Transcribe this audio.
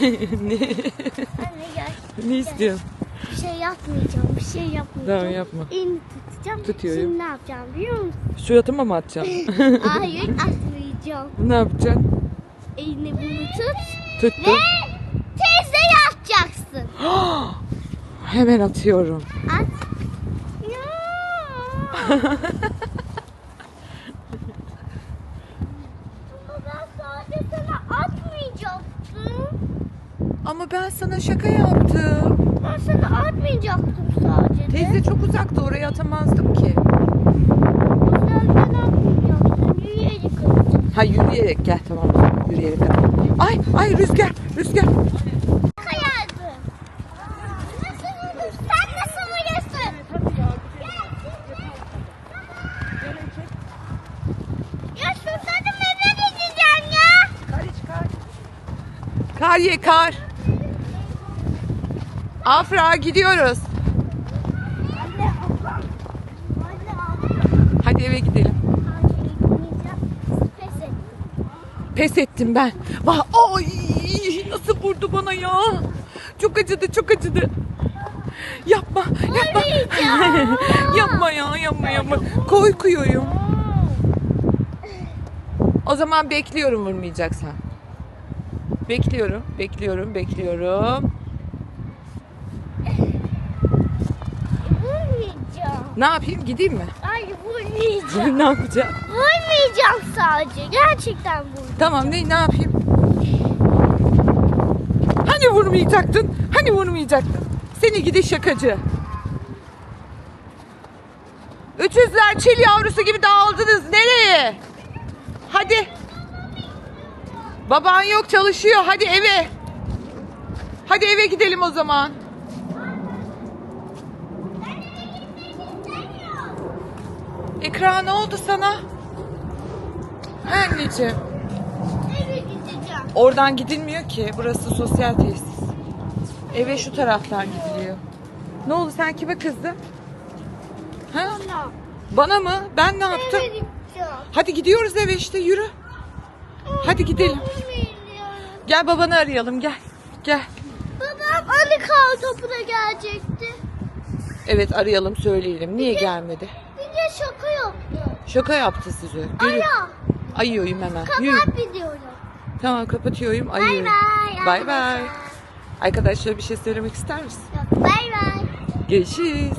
ne, Anne gel. ne istiyorsun? Bir şey yapmayacağım. Bir şey yapmayacağım. Tamam yapma. Elini tutacağım. Tutuyorum. Şimdi ne yapacağım biliyor musun? Suratıma mı atacaksın? Hayır atmayacağım. ne yapacaksın? Elini bunu tut. Tuttum. Ve teyzeye atacaksın. Hemen atıyorum. At. Ya. Ama ben sadece sana atmayacaktım. Ama ben sana şaka yaptım. Ben sana atmayacaktım sadece. Teyze çok uzakta oraya atamazdım ki. Sen ben atmayacaksın. Yürüyerek atacaksın. Ha yürüyerek gel tamam yürüyerek at. Ay ay rüzgar rüzgar. Kayardım. Nasıl vurdun? Sen nasıl vuruyorsun? Ya susadım eve gideceğim ya. Kar ye kar. Afra gidiyoruz. Hadi eve gidelim. Pes ettim. Ben. Vah ay nasıl vurdu bana ya. Çok acıdı çok acıdı. Yapma yapma. Yapma ya yapma yapma. Koy kuyuyum. O zaman bekliyorum vurmayacaksan. Bekliyorum, bekliyorum, bekliyorum. Vurmayacağım. Ne yapayım? Gideyim mi? Hayır vurmayacağım. ne yapacağım? Vurmayacağım sadece. Gerçekten vurmayacağım. Tamam ne ne yapayım? Hani vurmayacaktın? Hani vurmayacaktın? Seni gidi şakacı. Öküzler çil yavrusu gibi dağıldınız. Nereye? Hadi. Baban yok çalışıyor. Hadi eve. Hadi eve gidelim o zaman. İkra ne oldu sana? Anneciğim. Eve gideceğim. Oradan gidilmiyor ki. Burası sosyal tesis. Eve şu taraftan gidiliyor. Ne oldu sen kime kızdın? Ha? Bana. Bana mı? Ben ne yaptım? Eve gideceğim. Hadi gidiyoruz eve işte yürü. Hadi gidelim. Gel babanı arayalım gel. Gel. Babam Ali kar topuna gelecekti. Evet arayalım söyleyelim. Niye gelmedi? Bir de şaka. Şaka yaptı size. Yürü. Aya. Ayıyorum hemen. Kapat videoyu. Tamam kapatıyorum. Bay Ayıyorum. bay. Bay bay. arkadaşlar. Arkadaşlar bir şey söylemek ister misin? Yok, Bay bay. Görüşürüz.